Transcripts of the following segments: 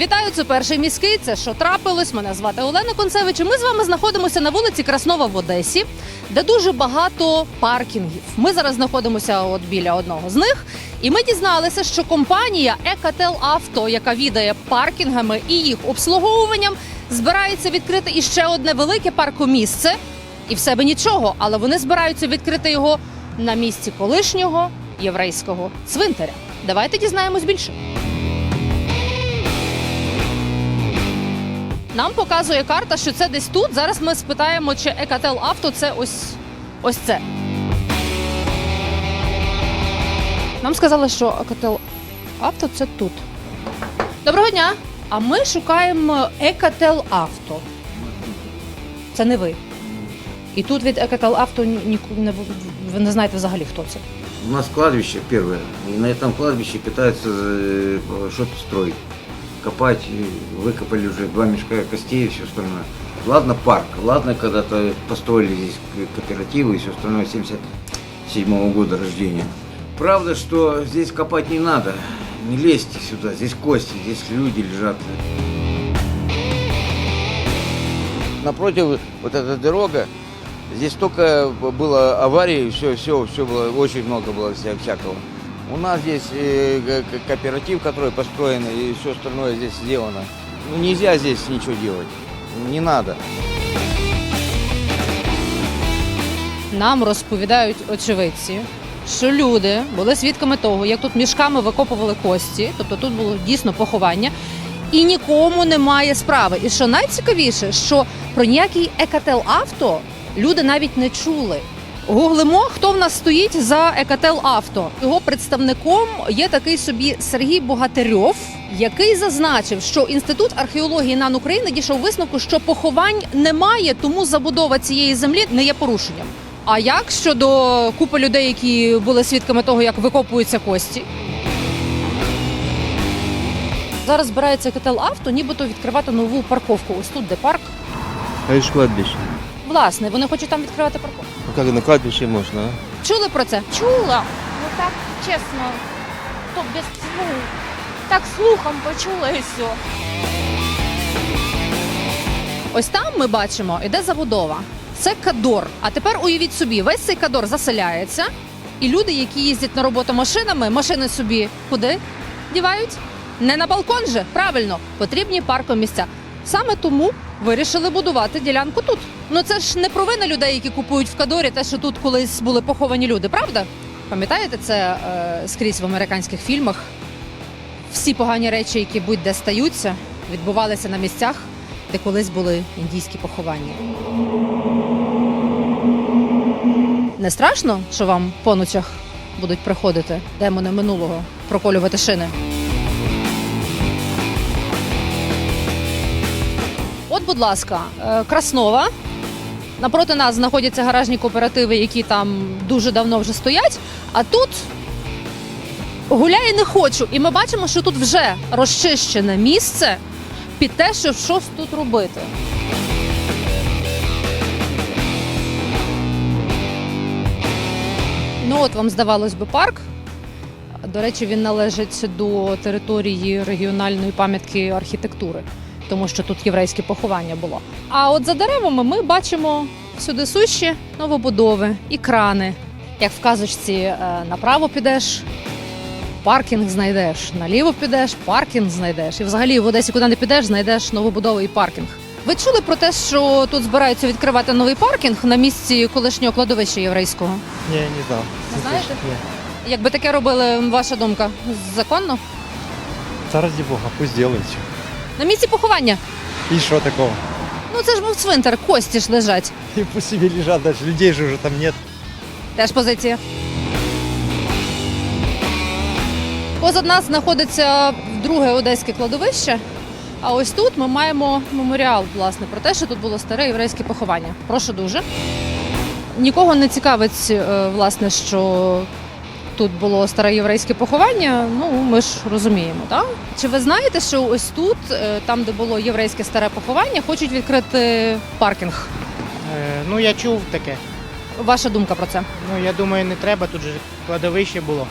Вітаю, це перший міський. Це що трапилось? Мене звати Олена Концевич. Ми з вами знаходимося на вулиці Краснова в Одесі, де дуже багато паркінгів. Ми зараз знаходимося от біля одного з них, і ми дізналися, що компанія Екател Авто, яка відає паркінгами і їх обслуговуванням, збирається відкрити іще одне велике паркомісце. І в себе нічого, але вони збираються відкрити його на місці колишнього єврейського цвинтаря. Давайте дізнаємось більше. Нам показує карта, що це десь тут. Зараз ми спитаємо, чи Екател Авто це ось ось це. Нам сказали, що Екател Авто це тут. Доброго дня! А ми шукаємо Екател Авто. Це не ви. І тут від Екател Авто ні, ні- не, ви не знаєте взагалі, хто це. У нас кладбище первое, и на этом кладбище пытаются э, что-то строить. Копать, выкопали уже два мешка костей и все остальное. Ладно парк, ладно когда-то построили здесь кооперативы и все остальное, 77 года рождения. Правда, что здесь копать не надо, не лезьте сюда, здесь кости, здесь люди лежат. Напротив вот эта дорога, Здесь только было аварий, все, все, все было, очень много было вся- всякого. У нас здесь э, ко- ко- кооператив, который построен, и все остальное здесь сделано. Ну, нельзя здесь ничего делать. Не надо. Нам розповідають очевидці, що люди були свідками того, як тут мішками викопували кості, тобто тут було дійсно поховання, і нікому немає справи. І що найцікавіше, що про ніякий екател авто люди навіть не чули. Гуглимо, хто в нас стоїть за Екател Авто. Його представником є такий собі Сергій Богатирьов, який зазначив, що інститут археології НАН України дійшов висновку, що поховань немає, тому забудова цієї землі не є порушенням. А як щодо купи людей, які були свідками того, як викопуються кості? Зараз збирається Екател Авто, нібито відкривати нову парковку. Ось тут де парк. А это ж кладбище. Власне, вони хочуть там відкривати парковку. Ну как на кладбище можно, а? Чули про це? чула, ну так чесно, то без ну, так слухом почула і все. Ось там ми бачимо, іде забудова. Це кадор. А тепер уявіть собі, весь цей кадор заселяється, і люди, які їздять на роботу машинами, машини собі куди дівають? Не на балкон же, правильно, потрібні паркомісця. Саме тому вирішили будувати ділянку тут. Ну це ж не провина людей, які купують в кадорі, те, що тут колись були поховані люди, правда? Пам'ятаєте це е, скрізь в американських фільмах? Всі погані речі, які будь-де стаються, відбувалися на місцях, де колись були індійські поховання. Не страшно, що вам по ночах будуть приходити демони минулого проколювати шини? Будь ласка, е, Краснова. Напроти нас знаходяться гаражні кооперативи, які там дуже давно вже стоять. А тут гуляє не хочу. І ми бачимо, що тут вже розчищене місце під те, щоб щось тут робити. Ну от вам здавалось би парк. До речі, він належить до території регіональної пам'ятки архітектури, тому що тут єврейське поховання було. А от за деревами ми бачимо всюди сущі новобудови і крани. Як в казочці е, направо підеш, паркінг знайдеш, наліво підеш, паркінг знайдеш. І взагалі в Одесі, куди не підеш, знайдеш новобудову і паркінг. Ви чули про те, що тут збираються відкривати новий паркінг на місці колишнього кладовища єврейського? Не, не знал. Не знаете? Нет. Якби таке робили, ваша думка, законно? Да ради бога, пусть делают. На місці поховання. И что такого? Ну це ж був цвинтар, кості ж лежать. И пусть себе лежат дальше, людей же уже там нет. Теж позиція. Позад нас знаходиться друге одеське кладовище. А ось тут ми маємо меморіал, власне, про те, що тут було старе єврейське поховання. Прошу дуже. Нікого не цікавить, е, власне, що тут було старе єврейське поховання. Ну, ми ж розуміємо, так? Чи ви знаєте, що ось тут, е, там, де було єврейське старе поховання, хочуть відкрити паркінг? Е, Ну, я чув таке. Ваша думка про це? Ну, я думаю, не треба, тут же кладовище було.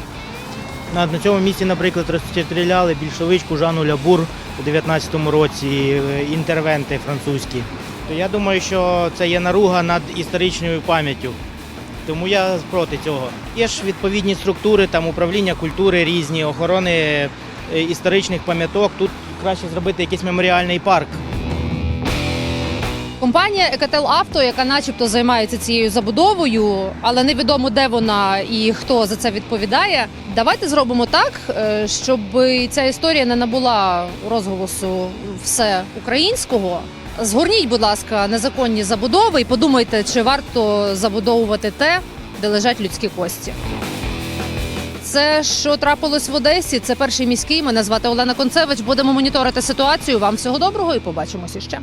На, на цьому місці, наприклад, розстріляли більшовичку Жанну Лябур у 19-му році е, інтервенти французькі. То я думаю, що це є наруга над історичною пам'яттю. Тому я проти цього. Є ж відповідні структури, там управління культури різні, охорони е, історичних пам'яток. Тут краще зробити якийсь меморіальний парк. Компанія Екател Авто, яка начебто займається цією забудовою, але невідомо де вона і хто за це відповідає. Давайте зробимо так, е, щоб ця історія не набула розголосу все українського. Згорніть, будь ласка, незаконні забудови і подумайте, чи варто забудовувати те, де лежать людські кості. Це що трапилось в Одесі? Це перший міський. Мене звати Олена Концевич. Будемо моніторити ситуацію. Вам всього доброго і побачимося ще.